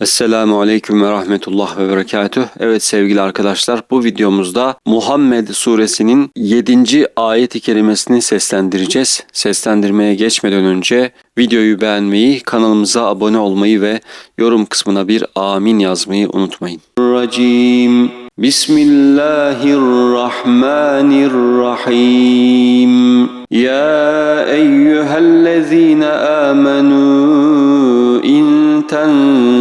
Esselamu Aleyküm ve Rahmetullah ve Berekatüh. Evet sevgili arkadaşlar bu videomuzda Muhammed suresinin 7. ayet-i kerimesini seslendireceğiz. Seslendirmeye geçmeden önce videoyu beğenmeyi, kanalımıza abone olmayı ve yorum kısmına bir amin yazmayı unutmayın. Racim Bismillahirrahmanirrahim Ya eyyühellezine amenu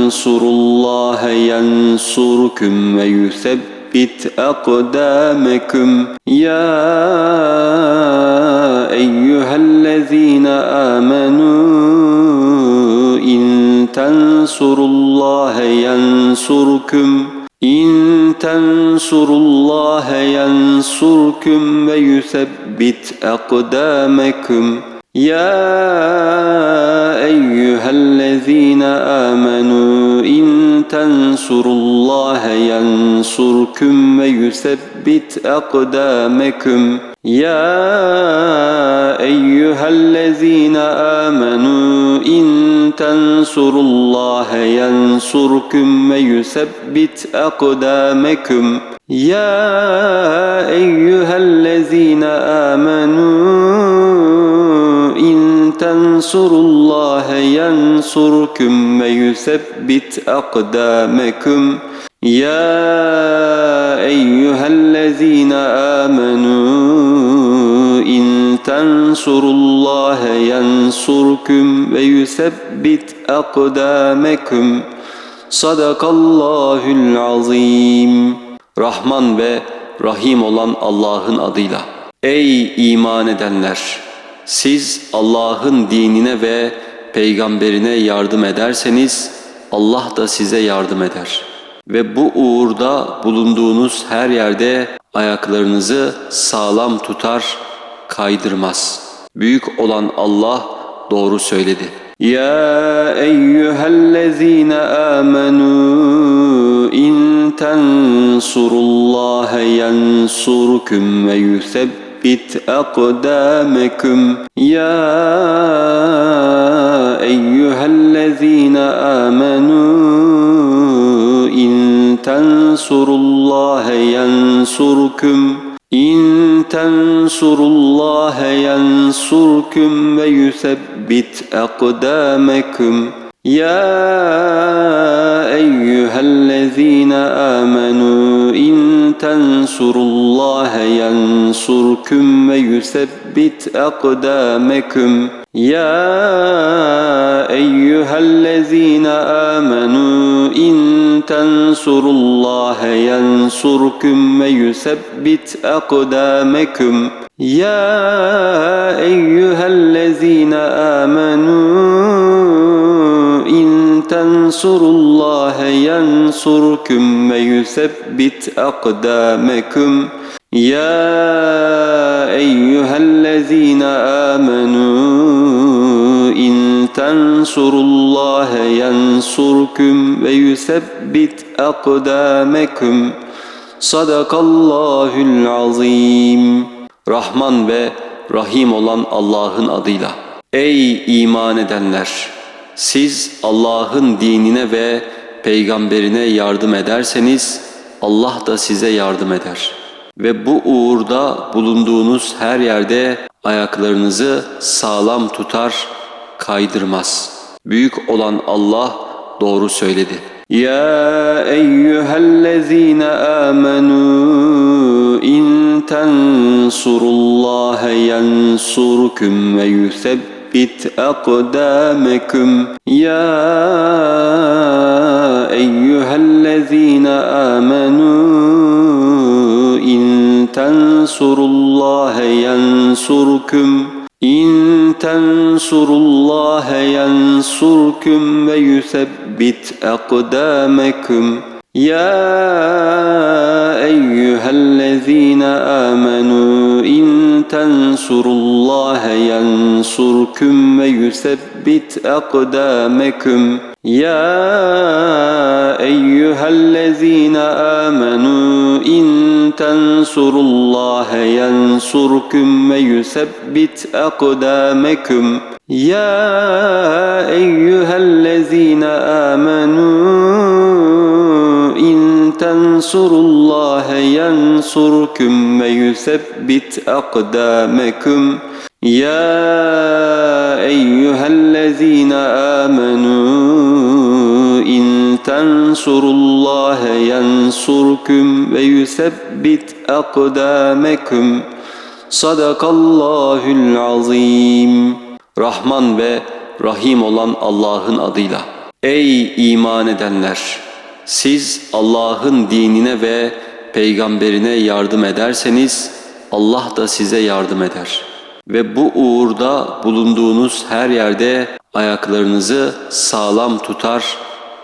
tensurullaha yansurkum ve yuthabbit akdamakum ya eyyuhellezine amenu in tensurullaha yansurkum İn tensurullaha yansurkum ve yusabbit akdamakum ya eyyühellezine tensurullaha yansurkum ve yusebbit akdamekum. Ya eyyühellezine amenu in tensurullaha yansurkum ve yusebbit akdamekum. Ya eyyühellezine amenu in tensurullaha yansurkum تنصروا الله ينصركم ويثبت أقدامكم يا أيها الذين آمنوا إن تنصروا الله ينصركم ويثبت أقدامكم صدق الله العظيم Rahman ve Rahim olan Allah'ın adıyla. Ey iman edenler! Siz Allah'ın dinine ve peygamberine yardım ederseniz Allah da size yardım eder. Ve bu uğurda bulunduğunuz her yerde ayaklarınızı sağlam tutar, kaydırmaz. Büyük olan Allah doğru söyledi. Ya eyyühellezine amenu in tensurullaha yansurkum ve yusebbit akdameküm Ya eyyühellezine amenu in tensurullaha yansurkum إن تنصروا الله ينصركم ويثبت أقدامكم يا أيها الذين آمنوا إن تنصروا tensurullaha yansurkum ve yusebbit akdamekum. Ya eyyühellezine amenu in tensurullaha yansurkum ve yusebbit akdamekum. Ya eyyühellezine amenu tensurullâhe yensurküm ve yusebbit akdâmeküm. Ya eyyühellezîne âmenû in tensurullâhe yensurküm ve yusebbit akdâmeküm. Sadakallahül azim. Rahman ve Rahim olan Allah'ın adıyla. Ey iman edenler! Siz Allah'ın dinine ve peygamberine yardım ederseniz Allah da size yardım eder. Ve bu uğurda bulunduğunuz her yerde ayaklarınızı sağlam tutar, kaydırmaz. Büyük olan Allah doğru söyledi. Ya eyyühellezine amenu in tensurullaha yansurkum ve yusebbit akdameküm Ya eyyühellezine amenu in tensurullaha yansurkum إن تنصروا الله ينصركم ويثبت أقدامكم يا أيها الذين آمنوا إن تنصروا الله ينصركم ويثبت أقدامكم يا أيها الذين آمنوا إن تنصروا الله ينصركم ويثبت أقدامكم يا أيها الذين آمنوا تنصروا الله ينصركم ويثبت أقدامكم يا أيها الذين آمنوا إن تنصروا الله ينصركم ويثبت أقدامكم صدق الله العظيم Rahman ve Rahim olan Allah'ın adıyla. Ey iman edenler! Siz Allah'ın dinine ve peygamberine yardım ederseniz Allah da size yardım eder. Ve bu uğurda bulunduğunuz her yerde ayaklarınızı sağlam tutar,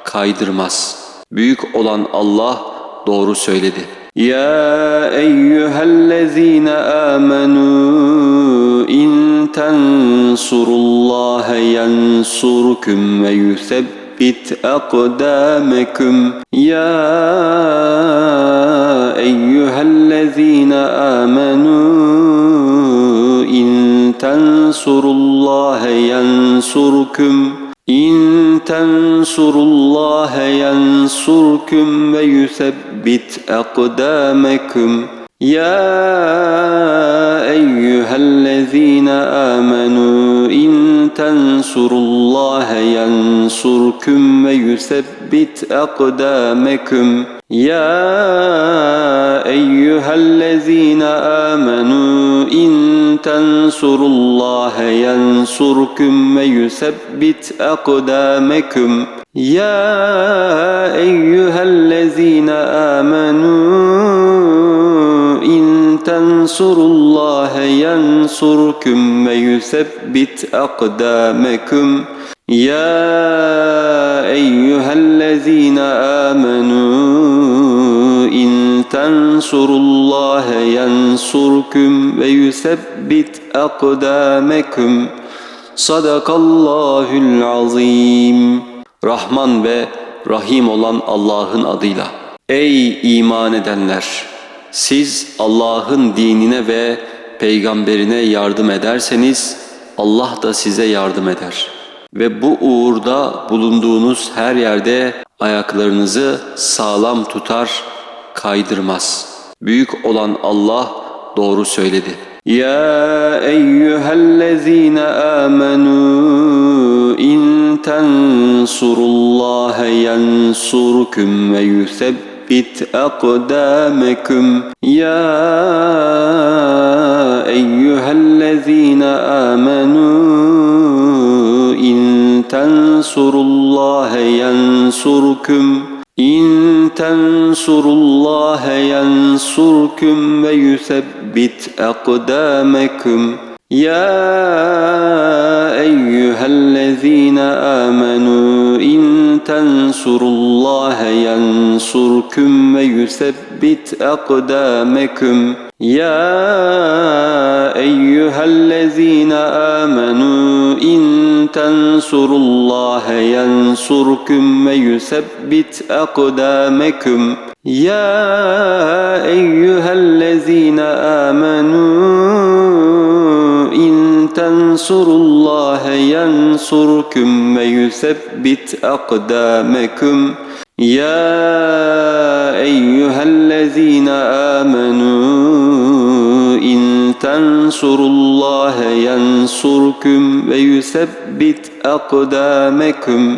kaydırmaz. Büyük olan Allah doğru söyledi. Ya eyyühellezine amenu in tensurullaha yansurkum ve ثبت أقدامكم. يا أيها الذين آمنوا إن تنصروا الله ينصركم. إن تنصروا الله ينصركم ويثبت أقدامكم. يا أيها الذين آمنوا إن تنصروا الله ينصركم ويثبت أقدامكم يا أيها الذين آمنوا إن تنصروا الله ينصركم ويثبت أقدامكم يا أيها الذين آمنوا إن تنصروا الله ينصركم ويثبت أقدامكم يا أيها الذين آمنوا إن تنصروا الله ينصركم ويثبت أقدامكم صدق الله العظيم Rahman ve Rahim olan Allah'ın adıyla. Ey iman edenler! Siz Allah'ın dinine ve peygamberine yardım ederseniz Allah da size yardım eder. Ve bu uğurda bulunduğunuz her yerde ayaklarınızı sağlam tutar, kaydırmaz. Büyük olan Allah doğru söyledi. Ya eyyühellezine amenu in tensurullaha yansurkum ve yusebbit akdameküm. Ya eyyühellezine amenu in tensurullaha yansurkum. إن تنصروا الله ينصركم ويثبت أقدامكم يا أيها الذين آمنوا إن تنصروا الله ينصركم ويثبت أقدامكم يا أيها الذين آمنوا إن تنصروا الله ينصركم ويثبت أقدامكم يا أيها الذين آمنوا تنصروا الله ينصركم ويثبت أقدامكم يا أيها الذين آمنوا إن تنصروا الله ينصركم ويثبت أقدامكم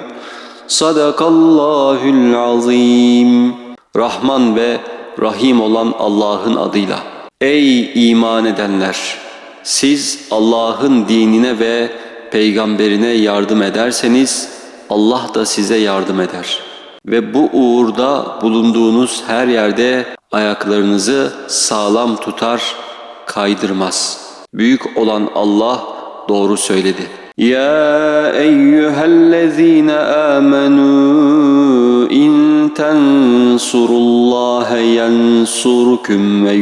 صدق الله العظيم Rahman ve Rahim olan Allah'ın adıyla. Ey iman edenler! Siz Allah'ın dinine ve peygamberine yardım ederseniz Allah da size yardım eder. Ve bu uğurda bulunduğunuz her yerde ayaklarınızı sağlam tutar, kaydırmaz. Büyük olan Allah doğru söyledi. Ya eyyühellezine amenu in tensurullaha yansurkum ve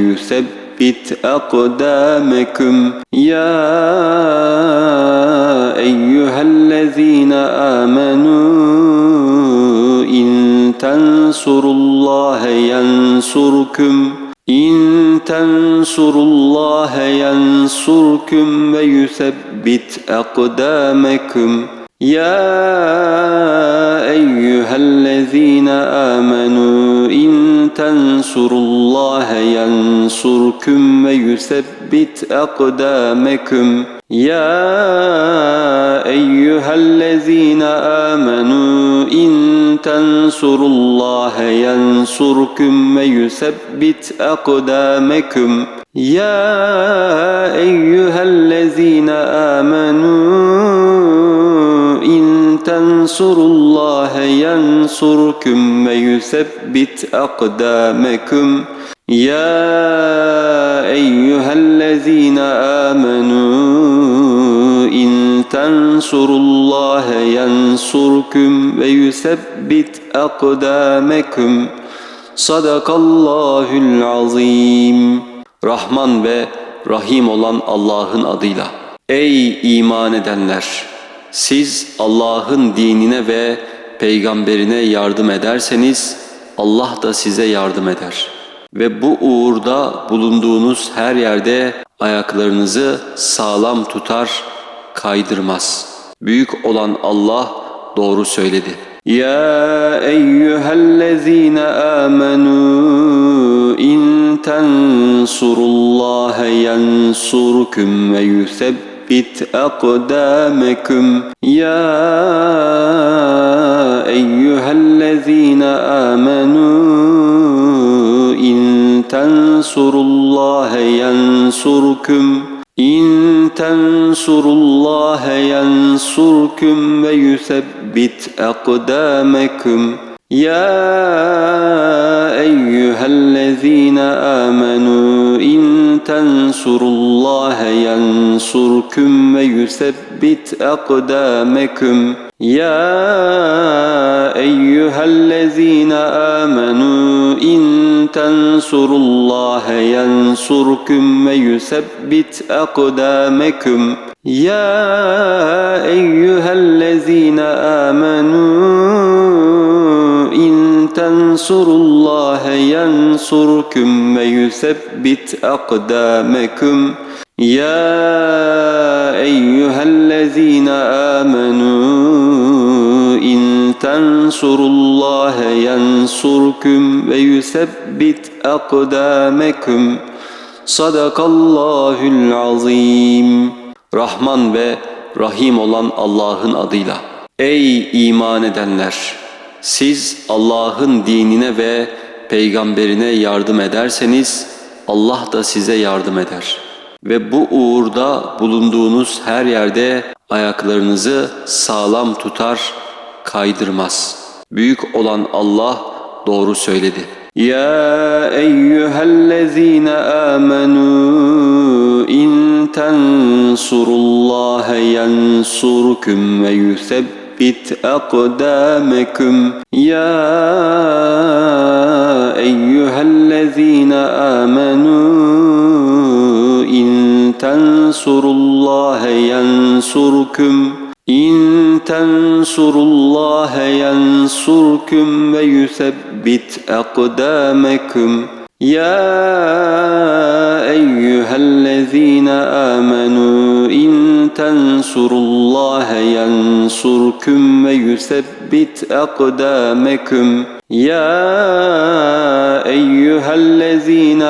yusebbit akdameküm. Ya eyyühellezine amenu in tensurullaha yansurkum. إن تنصروا الله ينصركم ويثبت أقدامكم يا أيها الذين آمنوا إن تنصروا الله ينصركم ويثبت أقدامكم يا أيها الذين آمنوا إن تنصروا الله ينصركم ويثبت أقدامكم يا أيها الذين آمنوا إن تنصروا الله ينصركم ويثبت أقدامكم يا أيها الذين آمنوا إن تنصروا الله ينصركم ويثبت أقدامكم صدق الله العظيم Rahman ve Rahim olan Allah'ın adıyla. Ey iman edenler! Siz Allah'ın dinine ve peygamberine yardım ederseniz Allah da size yardım eder. Ve bu uğurda bulunduğunuz her yerde ayaklarınızı sağlam tutar, kaydırmaz. Büyük olan Allah doğru söyledi. Ya eyyühellezine amenu in tensurullaha yansurkum ve ثبت أقدامكم. يا أيها الذين آمنوا إن تنصروا الله ينصركم. إن تنصروا الله ينصركم ويثبت أقدامكم. يا أيها الذين آمنوا إن تنصروا الله ينصركم ويثبت أقدامكم يا أيها الذين آمنوا إن تنصروا الله ينصركم ويثبت أقدامكم يا أيها الذين آمنوا إن تنصروا الله ينصركم ويثبت أقدامكم يا أيها الذين آمنوا إن تنصروا الله ينصركم ويثبت أقدامكم صدق الله العظيم Rahman ve Rahim olan Allah'ın adıyla. Ey iman edenler! Siz Allah'ın dinine ve peygamberine yardım ederseniz Allah da size yardım eder. Ve bu uğurda bulunduğunuz her yerde ayaklarınızı sağlam tutar, kaydırmaz. Büyük olan Allah doğru söyledi. Ya eyyühellezine amenu in tensurullaha yansurkum ve yusebbit akdamekum. Ya eyyühellezine amenu in tensurullaha yansurkum. إن تنصروا الله ينصركم ويثبت أقدامكم يا أيها الذين آمنوا إن تنصروا الله ينصركم ويثبت أقدامكم يا أيها الذين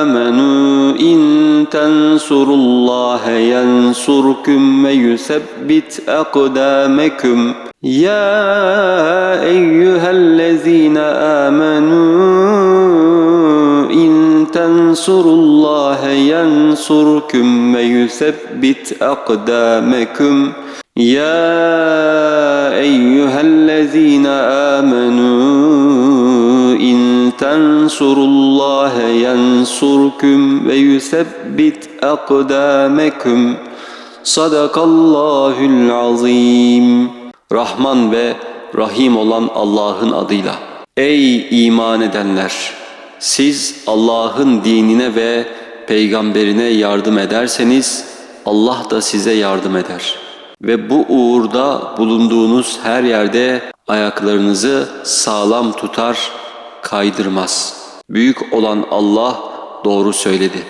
آمنوا إن تنصروا الله ينصركم ويثبت أقدامكم يا أيها الذين آمنوا إن تنصروا الله ينصركم ويثبت أقدامكم يا أيها الذين آمنوا إن تنصروا الله ينصركم ويثبت أقدامكم صدق الله العظيم Rahman ve Rahim olan Allah'ın adıyla. Ey iman edenler! Siz Allah'ın dinine ve peygamberine yardım ederseniz Allah da size yardım eder. Ve bu uğurda bulunduğunuz her yerde ayaklarınızı sağlam tutar, kaydırmaz. Büyük olan Allah doğru söyledi.